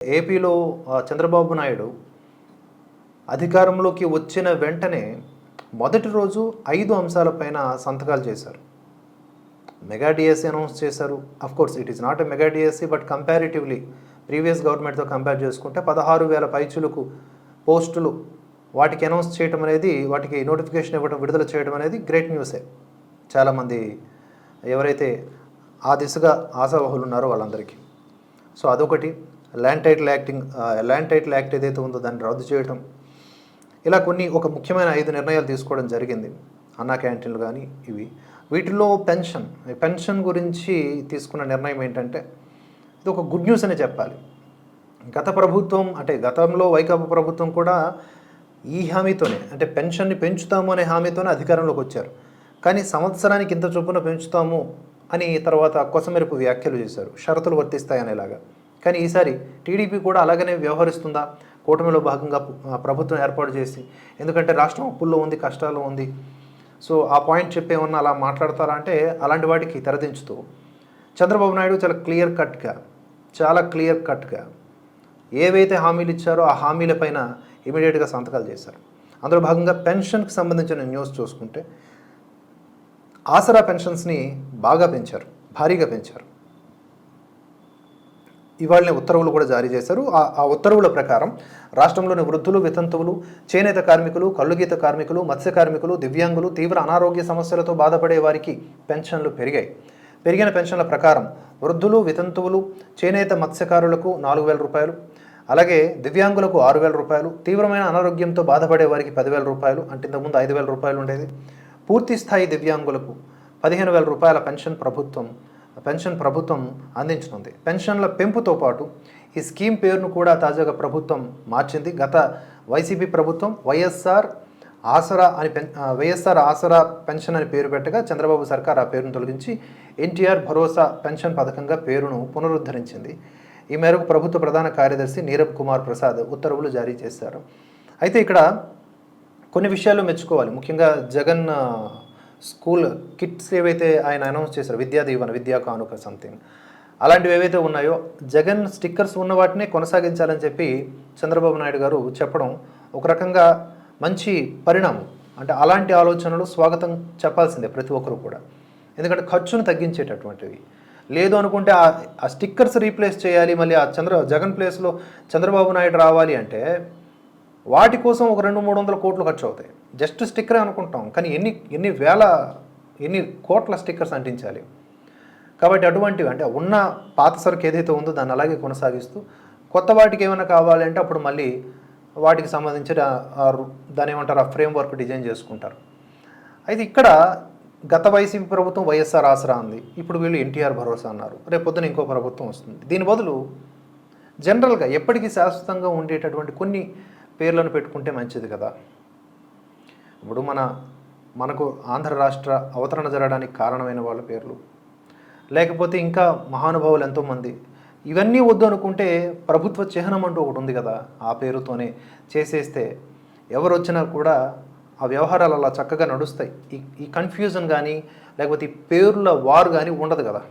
ఏపీలో చంద్రబాబు నాయుడు అధికారంలోకి వచ్చిన వెంటనే మొదటి రోజు ఐదు అంశాలపైన సంతకాలు చేశారు. మెగా డిఎస్సీ అనౌన్స్ చేశారు. Of course it is not a mega DSC but comparatively previous గవర్నమెంట్తో compare చేసుకుంటే పదహారు వేల పైచులకు పోస్టులు వాటికి అనౌన్స్ చేయడం అనేది వాటికి నోటిఫికేషన్ ఇవ్వడం విడుదల చేయడం అనేది గ్రేట్ న్యూసే చాలామంది ఎవరైతే ఆ దిశగా ఆశావహులు ఉన్నారో వాళ్ళందరికీ. సో అదొకటి. Land title acting land title act ఏదైతే ఉందో దాన్ని రద్దు చేయడం ఇలా కొన్ని ఒక ముఖ్యమైన ఐదు నిర్ణయాలు తీసుకోవడం జరిగింది. అన్నా క్యాంటీన్లు కానీ ఇవి. వీటిలో పెన్షన్ పెన్షన్ గురించి తీసుకున్న నిర్ణయం ఏంటంటే ఇది ఒక గుడ్ న్యూస్ అనే చెప్పాలి. గత ప్రభుత్వం అంటే గతంలో వైకాపా ప్రభుత్వం కూడా ఈ హామీతోనే అంటే పెన్షన్ని పెంచుతాము అనే హామీతోనే అధికారంలోకి వచ్చారు. కానీ సంవత్సరానికి ఇంత చొప్పున పెంచుతాము అని తర్వాత కొసమెరుపు వ్యాఖ్యలు చేశారు. షరతులు వర్తిస్తాయనేలాగా కానీ ఈసారి టీడీపీ కూడా అలాగనే వ్యవహరిస్తుందా? కూటమిలో భాగంగా ప్రభుత్వం ఏర్పాటు చేసి. ఎందుకంటే రాష్ట్రం అప్పుల్లో ఉంది కష్టాల్లో ఉంది. సో ఆ పాయింట్ చెప్పేమన్నా అలా మాట్లాడతారా అంటే అలాంటి వాటికి తెరదించుతూ. చంద్రబాబు నాయుడు చాలా క్లియర్ కట్గా చాలా క్లియర్ కట్గా ఏవైతే హామీలు ఇచ్చారో ఆ హామీల పైన ఇమీడియట్గా సంతకాలు చేశారు. అందులో భాగంగా పెన్షన్కి సంబంధించిన న్యూస్ చూసుకుంటే ఆసరా పెన్షన్స్ని బాగా పెంచారు భారీగా పెంచారు. ఇవాళనే ఉత్తర్వులు కూడా జారీ చేశారు. ఆ ఉత్తర్వుల ప్రకారం రాష్ట్రంలోని వృద్ధులు వితంతువులు చేనేత కార్మికులు కళ్ళుగీత కార్మికులు మత్స్య కార్మికులు దివ్యాంగులు తీవ్ర అనారోగ్య సమస్యలతో బాధపడే వారికి పెన్షన్లు పెరిగాయి. పెరిగిన పెన్షన్ల ప్రకారం వృద్ధులు వితంతువులు చేనేత మత్స్యకారులకు నాలుగు వేల రూపాయలు అలాగే దివ్యాంగులకు ఆరు వేల రూపాయలు తీవ్రమైన అనారోగ్యంతో బాధపడే వారికి పదివేల రూపాయలు అంటే ఇంతకుముందు ఐదు వేల రూపాయలు ఉండేది. పూర్తి స్థాయి దివ్యాంగులకు పదిహేను వేల రూపాయల పెన్షన్ ప్రభుత్వం పెన్షన్ ప్రభుత్వం అందించనుంది. పెన్షన్ల పెంపుతో పాటు ఈ స్కీమ్ పేరును కూడా తాజాగా ప్రభుత్వం మార్చింది. గత వైసీపీ ప్రభుత్వం వైఎస్ఆర్ ఆసరా అని పెన్ వైఎస్ఆర్ ఆసరా పెన్షన్ అని పేరు పెట్టగా చంద్రబాబు సర్కార్ ఆ పేరును తొలగించి ఎన్టీఆర్ భరోసా పెన్షన్ పథకంగా పేరును పునరుద్ధరించింది. ఈ మేరకు ప్రభుత్వ ప్రధాన కార్యదర్శి నీరబ్ కుమార్ ప్రసాద్ ఉత్తర్వులు జారీ చేశారు. అయితే ఇక్కడ కొన్ని విషయాలు మెచ్చుకోవాలి. ముఖ్యంగా జగన్ స్కూల్ కిట్స్ ఏవైతే ఆయన అనౌన్స్ చేశారు విద్యా దీవెన విద్యా కానుక సంథింగ్ అలాంటివి ఏవైతే ఉన్నాయో జగన్ స్టిక్కర్స్ ఉన్న వాటినే కొనసాగించాలని చెప్పి చంద్రబాబు నాయుడు గారు చెప్పడం ఒక రకంగా మంచి పరిణామం. అంటే అలాంటి ఆలోచనలు స్వాగతం చెప్పాల్సిందే ప్రతి ఒక్కరు కూడా. ఎందుకంటే ఖర్చును తగ్గించేటటువంటివి. లేదు అనుకుంటే ఆ ఆ స్టిక్కర్స్ రీప్లేస్ చేయాలి మళ్ళీ ఆ చంద్ర జగన్ ప్లేస్లో చంద్రబాబు నాయుడు రావాలి అంటే వాటి కోసం ఒక రెండు మూడు వందల కోట్లు ఖర్చు అవుతాయి జస్ట్ స్టిక్కరే అనుకుంటాం. కానీ ఎన్ని ఎన్ని వేల ఎన్ని కోట్ల స్టిక్కర్స్ అంటించాలి? కాబట్టి అటువంటివి అంటే ఉన్న పాత సరుకు ఏదైతే ఉందో దాన్ని అలాగే కొనసాగిస్తూ కొత్త వాటికి ఏమైనా కావాలంటే అప్పుడు మళ్ళీ వాటికి సంబంధించిన దాని ఏమంటారు ఆ ఫ్రేమ్ వర్క్ డిజైన్ చేసుకుంటారు. అయితే ఇక్కడ గత వైసీపీ ప్రభుత్వం వైఎస్ఆర్ ఆసరా ఉంది ఇప్పుడు వీళ్ళు ఎన్టీఆర్ భరోసా అన్నారు. రేపు పొద్దున ఇంకో ప్రభుత్వం వస్తుంది. దీని బదులు జనరల్గా ఎప్పటికీ శాశ్వతంగా ఉండేటటువంటి కొన్ని పేర్లను పెట్టుకుంటే మంచిది కదా. ఇప్పుడు మన మనకు ఆంధ్ర రాష్ట్ర అవతరణ జరగడానికి కారణమైన వాళ్ళ పేర్లు. లేకపోతే ఇంకా మహానుభావులు ఎంతోమంది. ఇవన్నీ వద్దు అనుకుంటే ప్రభుత్వ చిహ్నం అంటూ ఒకటి ఉంది కదా ఆ పేరుతోనే. చేసేస్తే ఎవరు వచ్చినా కూడా ఆ వ్యవహారాలు అలా చక్కగా నడుస్తాయి. ఈ ఈ కన్ఫ్యూజన్ కానీ లేకపోతే ఈ పేర్ల వారు కానీ ఉండదు కదా.